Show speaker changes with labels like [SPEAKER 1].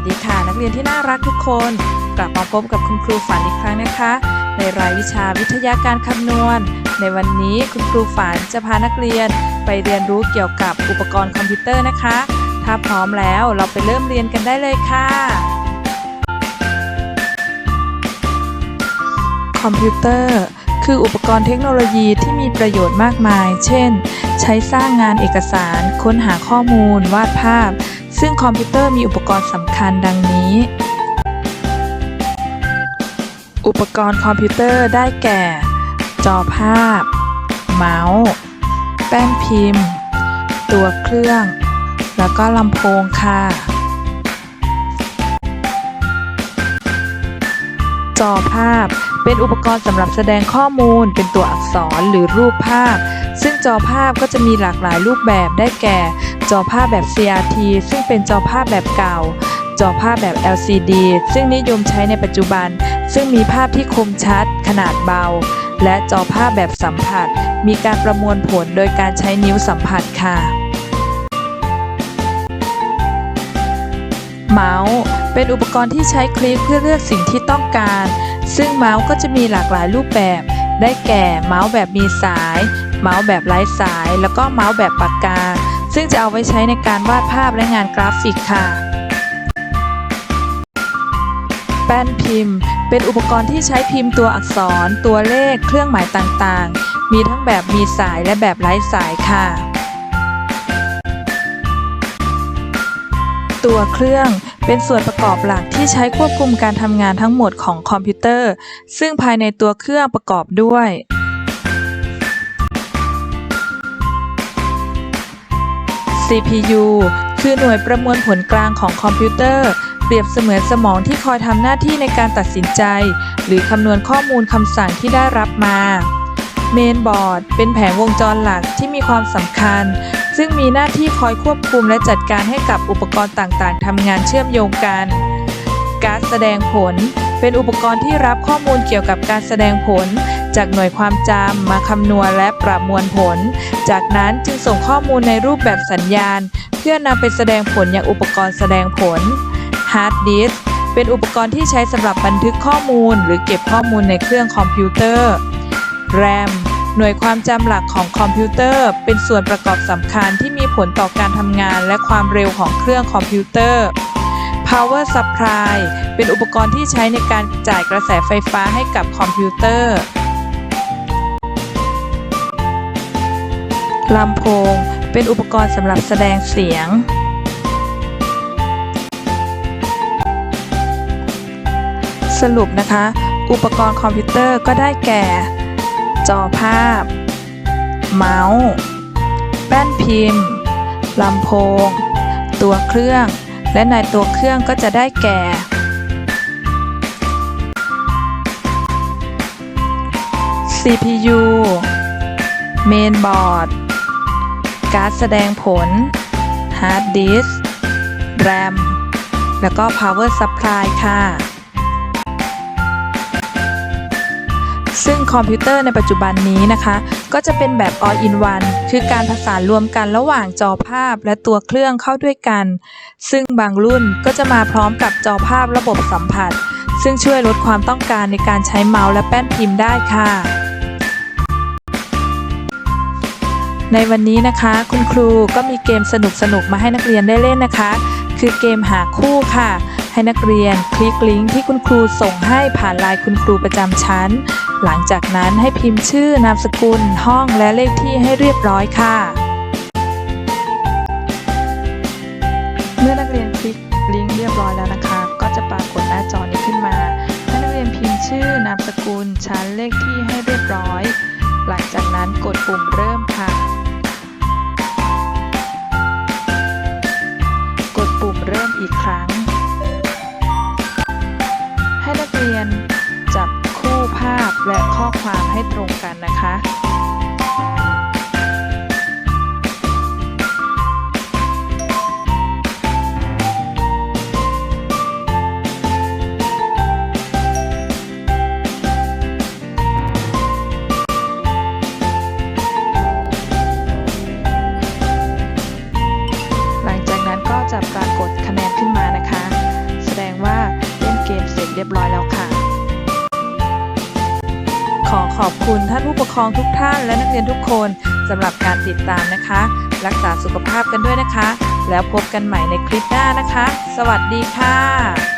[SPEAKER 1] สดีค่ะ นักเรียนที่น่ารักทุกคน กลับมาพบกับคุณครูฝันอีกครั้งนะคะ ในรายวิชาวิทยาการคำนวณ ในวันนี้คุณครูฝันจะพานักเรียนไปเรียนรู้เกี่ยวกับอุปกรณ์คอมพิวเตอร์นะคะ ถ้าพร้อมแล้วเราไปเริ่มเรียนกันได้เลยค่ะ คอมพิวเตอร์คืออุปกรณ์เทคโนโลยีที่มีประโยชน์มากมาย เช่น ใช้สร้างงานเอกสาร ค้นหาข้อมูล วาดภาพ ซึ่งคอมพิวเตอร์มีอุปกรณ์สำคัญดังนี้ อุปกรณ์คอมพิวเตอร์ได้แก่ จอภาพ เมาส์ แป้นพิมพ์ ตัวเครื่อง แล้วก็ลำโพงค่ะ จอภาพเป็นอุปกรณ์สำหรับแสดงข้อมูลเป็นตัวอักษรหรือรูปภาพ ซึ่งจอภาพก็จะมีหลากหลายรูปแบบได้แก่ จอภาพแบบ CRT ซึ่งเป็นจอภาพแบบเก่า จอภาพแบบ LCD ซึ่งนิยมใช้ในปัจจุบัน ซึ่งมีภาพที่คมชัด ขนาดเบา และจอภาพแบบสัมผัส มีการประมวลผลโดยการใช้นิ้วสัมผัสค่ะเมาส์เป็นอุปกรณ์ที่ใช้คลิกเพื่อเลือกสิ่งที่ต้องการ ซึ่งเมาส์ก็จะมีหลากหลายรูปแบบ ได้แก่เมาส์แบบมีสาย เมาส์แบบไร้สาย แล้วก็เมาส์แบบปากกา ซึ่งจะเอาไว้ใช้ในการวาดภาพและงานกราฟิกค่ะ แป้นพิมพ์ เป็นอุปกรณ์ที่ใช้พิมพ์ตัวอักษร ตัวเลข เครื่องหมายต่างๆ มีทั้งแบบมีสายและแบบไร้สายค่ะ ตัวเครื่องเป็นส่วนประกอบหลักที่ใช้ควบคุมการทำงานทั้งหมดของคอมพิวเตอร์ ซึ่งภายในตัวเครื่องประกอบด้วย CPU คือหน่วยประมวลผลกลางของคอมพิวเตอร์ เปรียบเสมือนสมองที่คอยทำหน้าที่ในการตัดสินใจ หรือคำนวณข้อมูลคำสั่งที่ได้รับมาเมนบอร์ดเป็นแผงวงจรหลักที่มีความสำคัญ ซึ่งมีหน้าที่คอยควบคุมและจัดการให้กับอุปกรณ์ต่างๆทำงานเชื่อมโยงกัน การแสดงผล เป็นอุปกรณ์ที่รับข้อมูลเกี่ยวกับการแสดงผล จากหน่วยความจำมาคำนวณและประมวลผล จากนั้นจึงส่งข้อมูลในรูปแบบสัญญาณ เพื่อนำไปแสดงผลยังอุปกรณ์แสดงผลฮาร์ดดิสก์เป็นอุปกรณ์ที่ใช้สำหรับบันทึกข้อมูล หรือเก็บข้อมูลในเครื่องคอมพิวเตอร์แรมหน่วยความจำหลักของคอมพิวเตอร์ เป็นส่วนประกอบสำคัญที่มีผลต่อการทำงานและความเร็วของเครื่องคอมพิวเตอร์ Power Supply เป็นอุปกรณ์ที่ใช้ในการจ่ายกระแสไฟฟ้าให้กับคอมพิวเตอร์ลำโพง เป็นอุปกรณ์สำหรับแสดงเสียง สรุปนะคะ อุปกรณ์คอมพิวเตอร์ก็ได้แก่ จอภาพ เมาส์ แป้นพิมพ์ลำโพง ตัวเครื่อง และในตัวเครื่องก็จะได้แก่ CPU เมนบอร์ด การ์ดแสดงผล ฮาร์ดดิสก์ แรม แล้วก็ Power Supply ค่ะ ซึ่งคอมพิวเตอร์ในปัจจุบันนี้นะคะ ก็จะเป็นแบบ all in one คือการผสานรวมกันระหว่างจอภาพและตัวเครื่องเข้าด้วยกัน ซึ่งบางรุ่นก็จะมาพร้อมกับจอภาพระบบสัมผัส ซึ่งช่วยลดความต้องการในการใช้เมาส์และแป้นพิมพ์ได้ค่ะ ในวันนี้นะคะ คุณครูก็มีเกมสนุกๆมาให้นักเรียนได้เล่นนะคะ คือเกมหาคู่ค่ะ ให้นักเรียนคลิกลิงก์ที่คุณครูส่งให้ผ่านไลน์คุณครูประจำชั้น หลังจากนั้นให้พิมพ์ชื่อนามสกุล ห้องและเลขที่ให้เรียบร้อยค่ะ เมื่อนักเรียนคลิกลิงก์เรียบร้อยแล้วนะคะ ก็จะปรากฏหน้าจอนี้ขึ้นมาให้นักเรียนพิมพ์ชื่อนามสกุล ชั้นเลขที่ให้เรียบร้อย หลังจากนั้นกดปุ่มเริ่มค่ะกดปุ่มเริ่มอีกครั้ง ความให้ตรงกันนะคะหลังจากนั้นก็จะปรากฏคะแนนขึ้นมานะคะ แสดงว่าเล่นเกมเสร็จเรียบร้อยแล้วค่ะ ขอบคุณท่านผู้ปกครองทุกท่านและนักเรียนทุกคนสำหรับการติดตามนะคะ รักษาสุขภาพกันด้วยนะคะ แล้วพบกันใหม่ในคลิปหน้านะคะ สวัสดีค่ะ